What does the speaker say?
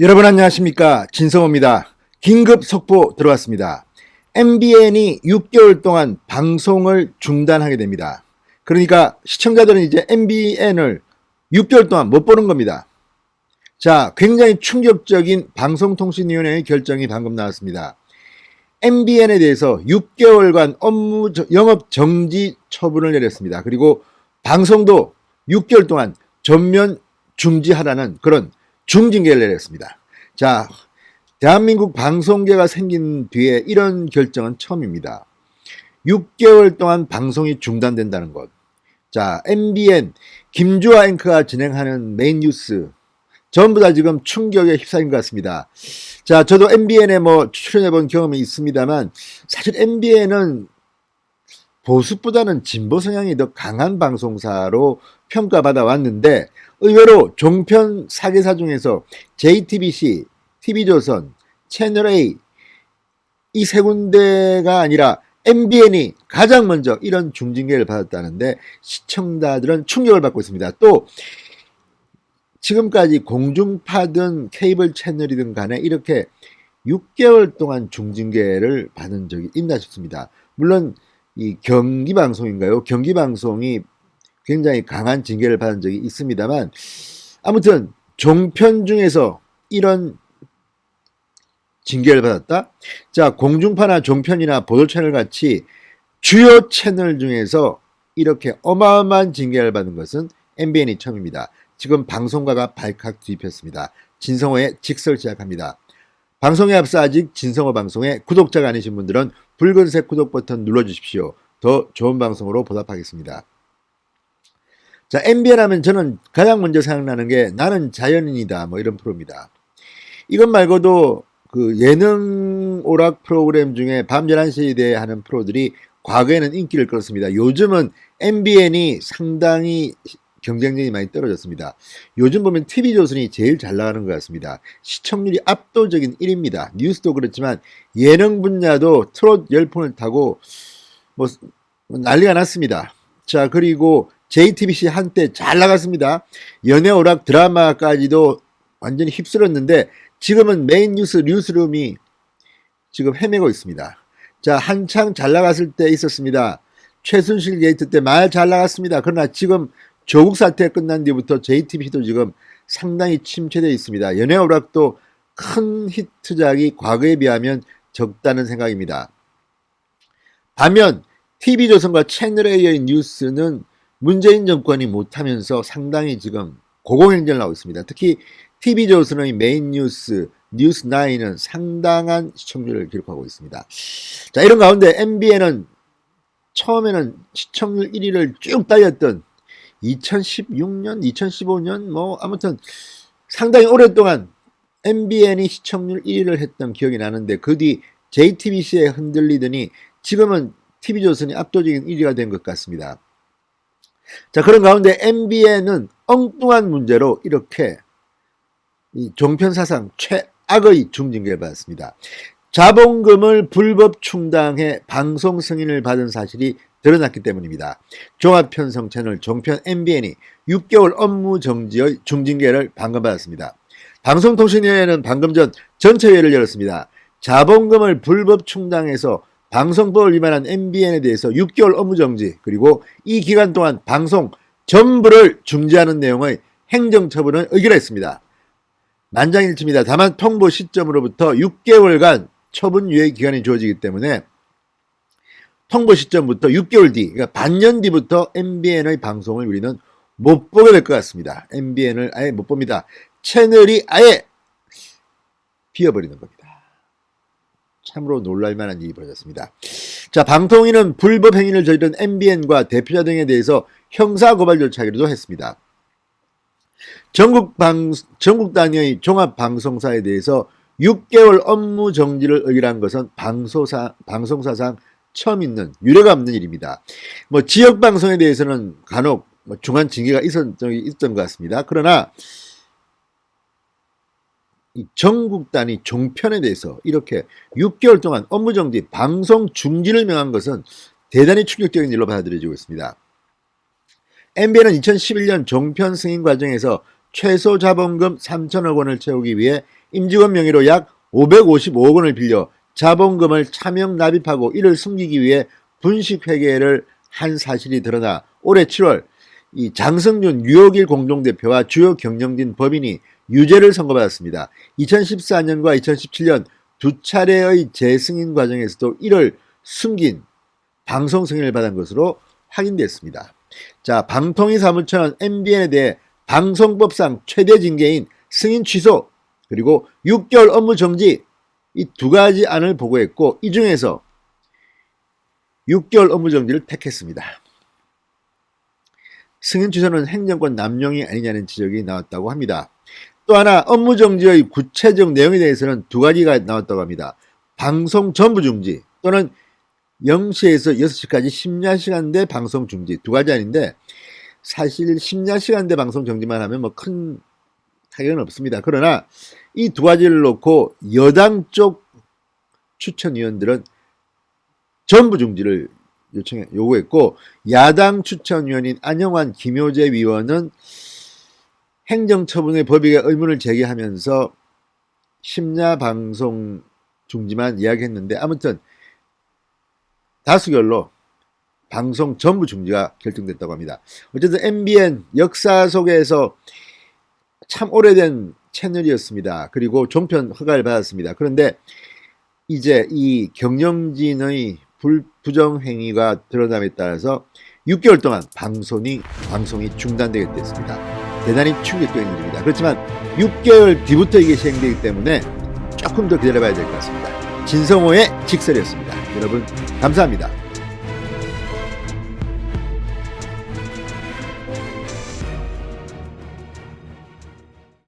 여러분 안녕하십니까 진성호입니다. 긴급 속보 들어왔습니다. MBN이 6개월 동안 방송을 중단하게 됩니다. 그러니까 시청자들은 이제 MBN을 6개월 동안 못 보는 겁니다. 자, 굉장히 충격적인 방송통신위원회의 결정이 방금 나왔습니다. MBN에 대해서 6개월간 업무 저- 영업 정지 처분을 내렸습니다. 그리고 방송도 6개월 동안 전면 중지하라는 그런 중징계를 내렸습니다. 자, 대한민국 방송계가 생긴 뒤에 이런 결정은 처음입니다. 6개월 동안 방송이 중단된다는 것. 자, MBN 김주아 앵커가 진행하는 메인 뉴스 전부 다 지금 충격에 휩싸인 것 같습니다. 자, 저도 MBN에 뭐 출연해 본 경험이 있습니다만 사실 MBN은 보수보다는 진보 성향이 더 강한 방송사로 평가받아 왔는데 의외로 종편 사계사 중에서 JTBC, TV조선, 채널A 이 세 군데가 아니라 MBN이 가장 먼저 이런 중징계를 받았다는데 시청자들은 충격을 받고 있습니다. 또 지금까지 공중파든 케이블 채널이든 간에 이렇게 6개월 동안 중징계를 받은 적이 있나 싶습니다. 물론 이 경기 방송인가요? 경기 방송이 굉장히 강한 징계를 받은 적이 있습니다만 아무튼 종편 중에서 이런 징계를 받았다. 자, 공중파나 종편이나 보도 채널 같이 주요 채널 중에서 이렇게 어마어마한 징계를 받은 것은 MBN이 처음입니다. 지금 방송가가 발칵 뒤집혔습니다. 진성호의 직설 시작합니다. 방송에 앞서 아직 진성호 방송에 구독자가 아니신 분들은 붉은색 구독 버튼 눌러주십시오. 더 좋은 방송으로 보답하겠습니다. 자, MBN 하면 저는 가장 먼저 생각나는 게 나는 자연인이다. 뭐 이런 프로입니다. 이것 말고도 그 예능 오락 프로그램 중에 밤 11시에 대해 하는 프로들이 과거에는 인기를 끌었습니다. 요즘은 MBN이 상당히 경쟁력이 많이 떨어졌습니다. 요즘 보면 TV조선이 제일 잘 나가는 것 같습니다. 시청률이 압도적인 1위입니다. 뉴스도 그렇지만 예능 분야도 트롯 열풍을 타고 뭐 난리가 났습니다. 자, 그리고 JTBC 한때 잘 나갔습니다. 연애 오락 드라마까지도 완전히 휩쓸었는데 지금은 메인 뉴스 뉴스룸이 지금 헤매고 있습니다. 자, 한창 잘 나갔을 때 있었습니다. 최순실 게이트 때 말 잘 나갔습니다. 그러나 지금 조국 사태 끝난 뒤부터 JTBC도 지금 상당히 침체되어 있습니다. 연애 오락도 큰 히트작이 과거에 비하면 적다는 생각입니다. 반면 TV조선과 채널A의 뉴스는 문재인 정권이 못하면서 상당히 지금 고공행진을 하고 있습니다. 특히 TV조선의 메인 뉴스, 뉴스9은 상당한 시청률을 기록하고 있습니다. 자, 이런 가운데 MBN은 처음에는 시청률 1위를 쭉 따였던 2016년, 2015년, 뭐, 아무튼 상당히 오랫동안 MBN이 시청률 1위를 했던 기억이 나는데 그 뒤 JTBC에 흔들리더니 지금은 TV조선이 압도적인 1위가 된 것 같습니다. 자, 그런 가운데 MBN은 엉뚱한 문제로 이렇게 이 종편 사상 최악의 중징계를 받았습니다. 자본금을 불법 충당해 방송 승인을 받은 사실이 드러났기 때문입니다. 종합편성 채널 종편 MBN이 6개월 업무 정지의 중징계를 방금 받았습니다. 방송통신위원회는 방금 전 전체회의를 열었습니다. 자본금을 불법 충당해서 방송법을 위반한 MBN에 대해서 6개월 업무 정지 그리고 이 기간 동안 방송 전부를 중지하는 내용의 행정처분을 의결했습니다. 만장일치입니다. 다만 통보 시점으로부터 6개월간 처분 유예 기간이 주어지기 때문에 통보 시점부터 6개월 뒤, 그러니까 반년 뒤부터 MBN의 방송을 우리는 못 보게 될 것 같습니다. MBN을 아예 못 봅니다. 채널이 아예 비어버리는 겁니다. 참으로 놀랄만한 일이 벌어졌습니다. 자, 방통위는 불법 행위를 저지른 MBN과 대표자 등에 대해서 형사 고발 절차기도 했습니다. 전국 방, 전국 단위의 종합 방송사에 대해서 6개월 업무 정지를 의결한 것은 방송사, 방송사상 처음 있는 유례가 없는 일입니다. 뭐 지역 방송에 대해서는 간혹 뭐 중한 징계가 있었던 있던 것 같습니다. 그러나 이 전국 단위 종편에 대해서 이렇게 6개월 동안 업무 정지, 방송 중지를 명한 것은 대단히 충격적인 일로 받아들여지고 있습니다. MBN은 2011년 종편 승인 과정에서 최소 자본금 3천억 원을 채우기 위해 임직원 명의로 약 555억 원을 빌려 자본금을 차명 납입하고 이를 숨기기 위해 분식회계를 한 사실이 드러나 올해 7월 이 장성준 뉴욕일 공동대표와 주요 경영진 법인이 유죄를 선고받았습니다. 2014년과 2017년 두 차례의 재승인 과정에서도 이를 숨긴 방송 승인을 받은 것으로 확인됐습니다. 자, 방통위 사무처는 MBN에 대해 방송법상 최대 징계인 승인 취소 그리고 6개월 업무 정지 이 두 가지 안을 보고했고 이 중에서 6개월 업무 정지를 택했습니다. 승인 취소는 행정권 남용이 아니냐는 지적이 나왔다고 합니다. 또 하나 업무 정지의 구체적 내용에 대해서는 두 가지가 나왔다고 합니다. 방송 전부 중지 또는 0시에서 6시까지 심야 시간대 방송 중지 두 가지 아닌데 사실 심야 시간대 방송 정지만 하면 뭐큰 타격은 없습니다. 그러나 이 두 가지를 놓고 여당 쪽 추천위원들은 전부 중지를 요청해 요구했고 야당 추천위원인 안영환 김효재 위원은 행정처분의 법익에 의문을 제기하면서 심야 방송 중지만 이야기했는데 아무튼 다수결로 방송 전부 중지가 결정됐다고 합니다. 어쨌든 MBN 역사 속에서 참 오래된 채널이었습니다. 그리고 종편 허가를 받았습니다. 그런데 이제 이 경영진의 불, 부정행위가 드러남에 따라서 6개월 동안 방송이, 방송이 중단되게 됐습니다. 대단히 충격적인 일입니다. 그렇지만 6개월 뒤부터 이게 시행되기 때문에 조금 더 기다려봐야 될 것 같습니다. 진성호의 직설이었습니다. 여러분, 감사합니다.